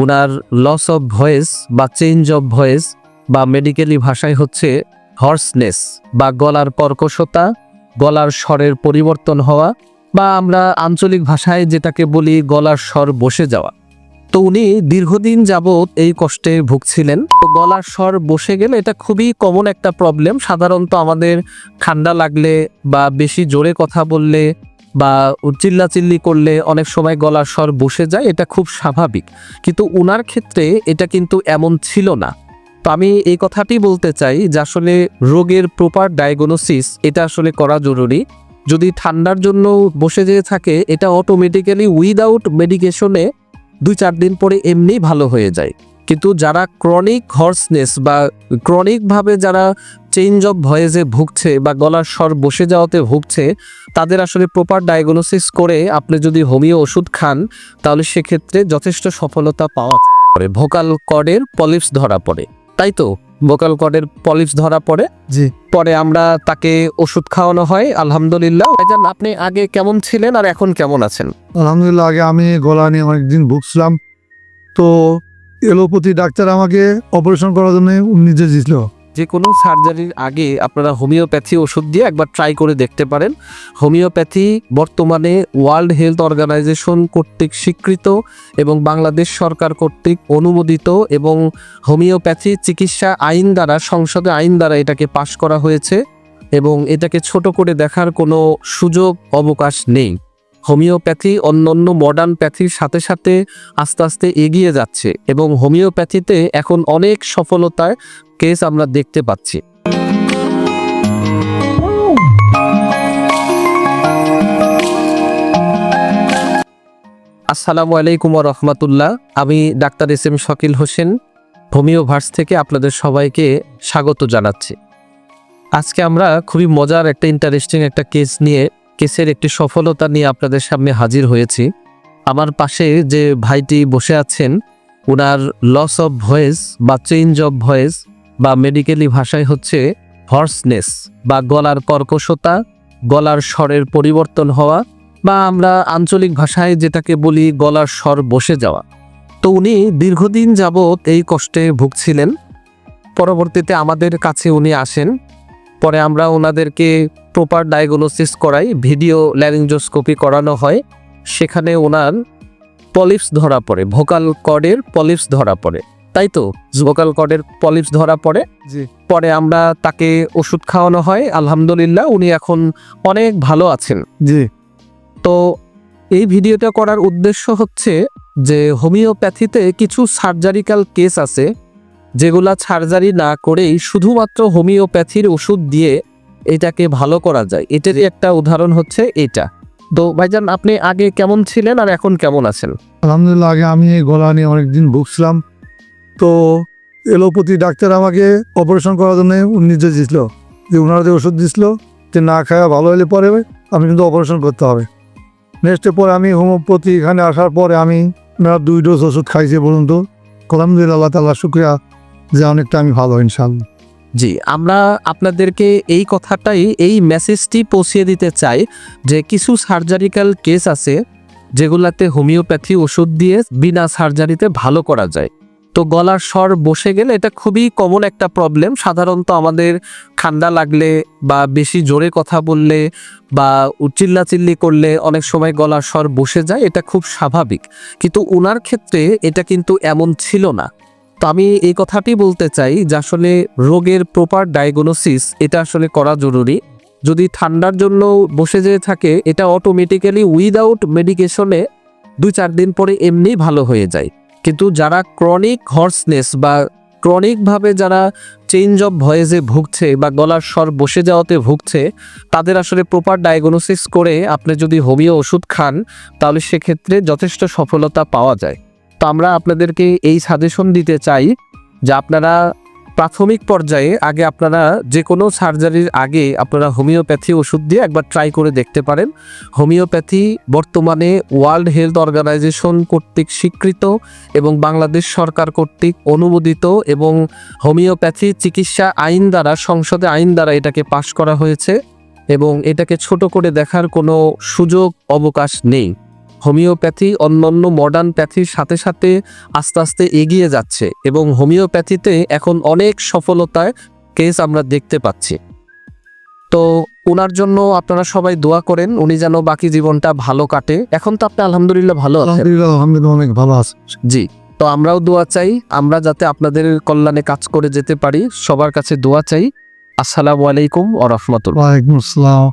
Owner loss of voice বা change of voice বা medically ভাষায় হচ্ছে হর্সনেস বা গলার কর্কশতা, গলার স্বরের পরিবর্তন হওয়া বা আমরা আঞ্চলিক ভাষায় যেটাকে বলি গলার স্বর বসে যাওয়া। তো উনি দীর্ঘদিন যাবৎ এই কষ্টে ভুগছিলেন। তো গলার স্বর বসে গেলে এটা খুবই কমন একটা প্রবলেম সাধারণত আমাদের ঠান্ডা লাগলে বা বেশি জোরে কথা বললে বা চিল্লাচিল্লি করলে অনেক সময় গলার স্বর বসে যায়, এটা খুব স্বাভাবিক। কিন্তু উনার ক্ষেত্রে এটা কিন্তু এমন ছিল না। তো আমি এই কথাটি বলতে চাই যে আসলে রোগের প্রপার ডায়াগনোসিস এটা আসলে করা জরুরি। যদি ঠান্ডার জন্য বসে যেয়ে থাকে, এটা অটোমেটিক্যালি উইদাউট মেডিকেশনে দুই চার দিন পরে এমনি ভালো হয়ে যায়। কিন্তু যারা ক্রনিক হর্সনেস বা ক্রনিকভাবে যারা চেঞ্জ অফ ভয়েসে ভুগছে বা গলার স্বর বসে যাওয়াতে ভুগছে তাদের আসলে প্রপার ডায়াগনোসিস করে আপনি যদি হোমিও ওষুধ খান তাহলে সেক্ষেত্রে যথেষ্ট সফলতা পাওয়া পড়ে ভোকাল কর্ডের পলিপস ধরা পড়ে। তাই তো? ভোকাল কর্ডের পলিপস ধরা পড়ে। জি। পরে আমরা তাকে ওষুধ খাওয়ানো হয় আলহামদুলিল্লাহ। ভাইজান আপনি আগে কেমন ছিলেন আর এখন কেমন আছেন? আলহামদুলিল্লাহ আগে আমি গলা নিয়ে অনেকদিন ভুগছিলাম। তো এলোপ্যাথি ডাক্তার আমাকে অপারেশন করার জন্য নির্দেশ দিয়েছিল। যে কোনো সার্জারির আগে আপনারা হোমিওপ্যাথি ওষুধ দিয়ে একবার ট্রাই করে দেখতে পারেন। হোমিওপ্যাথি বর্তমানে ওয়ার্ল্ড হেলথ অর্গানাইজেশন কর্তৃক স্বীকৃত এবং বাংলাদেশ সরকার কর্তৃক অনুমোদিত এবং হোমিওপ্যাথি চিকিৎসা আইন দ্বারা, সংসদে আইন দ্বারা এটাকে পাশ করা হয়েছে এবং এটাকে ছোট করে দেখার কোনো সুযোগ, অবকাশ নেই। হোমিওপ্যাথি অন্যান্য মডার্ন প্যাথির সাথে সাথে আস্তে আস্তে এগিয়ে যাচ্ছে এবং হোমিওপ্যাথিতে এখন অনেক সফলতার কেস আমরা দেখতে পাচ্ছি। আসসালামু আলাইকুম রহমতুল্লাহ। আমি doctor S M Shakil Hossain homeo verse থেকে আপনাদের সবাইকে স্বাগত জানাচ্ছি। আজকে আমরা খুবই মজার একটা ইন্টারেস্টিং একটা কেস নিয়ে কেসের একটি সফলতা নিয়ে আপনাদের সামনে হাজির হয়েছি। আমার পাশে যে ভাইটি বসে আছেন ওনার লস অফ ভয়েস বা চেঞ্জ অফ ভয়েস বা মেডিকেলি ভাষায় হচ্ছে হর্সনেস বা গলার কর্কশতা, গলার স্বরের পরিবর্তন হওয়া বা আমরা আঞ্চলিক ভাষায় যেটাকে বলি গলার স্বর বসে যাওয়া। তো উনি দীর্ঘদিন যাবৎ এই কষ্টে ভুগছিলেন। পরবর্তীতে আমাদের কাছে উনি আসেন। পরে আমরা ওনাদেরকে প্রপার ডায়াগনোসিস করাই ভিডিও ল্যারিঞ্জোস্কোপি করানো হয়। সেখানে ওনার পলিপস ধরা পড়ে ভোকাল কর্ডের পলিপস ধরা পড়ে। তাই তো? ভোকাল কর্ডের পলিপস ধরা পড়ে। পরে আমরা তাকে ওষুধ খাওয়ানো হয়। আলহামদুলিল্লাহ উনি এখন অনেক ভালো আছেন। জি। তো এই ভিডিওটা করার উদ্দেশ্য হচ্ছে যে হোমিওপ্যাথিতে কিছু সার্জারিক্যাল কেস আছে যেগুলা সার্জারি না করেই শুধুমাত্র হোমিওপ্যাথির ওষুধ দিয়ে এটাকে ভালো করা যায়। এটারই একটা উদাহরণ হচ্ছে এটা। তো ভাইজান আপনি আগে কেমন ছিলেন আর এখন কেমন আছেন? আলহামদুলিল্লাহ আগে আমি এই গলা নিয়ে অনেকদিন ভুগছিলাম। তো এলোপ্যাথি ডাক্তার আমাকে অপারেশন করার জন্য নির্দেশ দিয়েছিল যে ওনারা যে ওষুধ দিয়েছিল যে না খাওয়া ভালো হলে পরে আমি কিন্তু অপারেশন করতে হবে। নেক্সটের পরে আমি হোমিওপ্যাথি এখানে আসার পরে আমি ওনারা দুই ডোজ ওষুধ খাইছে পর্যন্ত। আলহামদুলিল্লাহ আল্লাহ তাল্লাহ শুক্রিয়া যে অনেকটা আমি ভালো ইনশাল্লাহ জি, আমরা আপনাদেরকে এই কথাটাই, এই মেসেজটি পৌঁছিয়ে দিতে চাই যে কিছু সার্জারিক্যাল কেস আছে যেগুলাতে হোমিওপ্যাথি ওষুধ দিয়ে বিনা সার্জারিতে ভালো করা যায়। তো গলার স্বর বসে গেলে এটা খুবই কমন একটা প্রবলেম সাধারণত আমাদের ঠান্ডা লাগলে বা বেশি জোরে কথা বললে বা চিল্লাচিল্লি করলে অনেক সময় গলার স্বর বসে যায়, এটা খুব স্বাভাবিক। কিন্তু ওনার ক্ষেত্রে এটা কিন্তু এমন ছিল না। তো আমি এই কথাটি বলতে চাই যে আসলে রোগের প্রপার ডায়াগনোসিস এটা আসলে করা জরুরি। যদি ঠান্ডার জন্য বসে যেয়ে থাকে, এটা অটোমেটিক্যালি উইদাউট মেডিকেশনে দুই চার দিন পরে এমনি ভালো হয়ে যায়। কিন্তু যারা ক্রনিক হর্সনেস বা ক্রনিকভাবে যারা চেঞ্জ অফ ভয়েসে ভুগছে বা গলার স্বর বসে যাওয়াতে ভুগছে, তাদের আসলে প্রপার ডায়াগনোসিস করে আপনি যদি হোমিও ওষুধ খান, তাহলে সেক্ষেত্রে যথেষ্ট সফলতা পাওয়া যায়। তো আমরা আপনাদেরকে এই সাজেশন দিতে চাই যে আপনারা প্রাথমিক পর্যায়ে আগে আপনারা যে কোনো সার্জারির আগে আপনারা হোমিওপ্যাথি ওষুধ দিয়ে একবার ট্রাই করে দেখতে পারেন। হোমিওপ্যাথি বর্তমানে ওয়ার্ল্ড হেলথ অর্গানাইজেশন কর্তৃক স্বীকৃত এবং বাংলাদেশ সরকার কর্তৃক অনুমোদিত এবং হোমিওপ্যাথি চিকিৎসা আইন দ্বারা, সংসদে আইন দ্বারা এটাকে পাশ করা হয়েছে এবং এটাকে ছোট করে দেখার কোনো সুযোগ, অবকাশ নেই। হোমিওপ্যাথি অন্যান্য মডার্ন প্যাথির সাথে সাথে আস্তে আস্তে এগিয়ে যাচ্ছে এবং হোমিওপ্যাথিতে এখন অনেক সফলতায় কেস আমরা দেখতে পাচ্ছি। তো ওনার জন্য আপনারা সবাই দোয়া করেন উনি যেন বাকি জীবনটা ভালো কাটে। এখন তো আপনি আলহামদুলিল্লাহ ভালো আছেন। আলহামদুলিল্লাহ আলহামদুলিল্লাহ অনেক ভালো আছে। জি তো আমরাও দোয়া চাই আমরা যাতে আপনাদের কল্যাণে কাজ করে যেতে পারি। সবার কাছে দোয়া চাই। আসসালামু আলাইকুম ও রহমতুল্লাহ। ওয়ালাইকুম আসসালাম।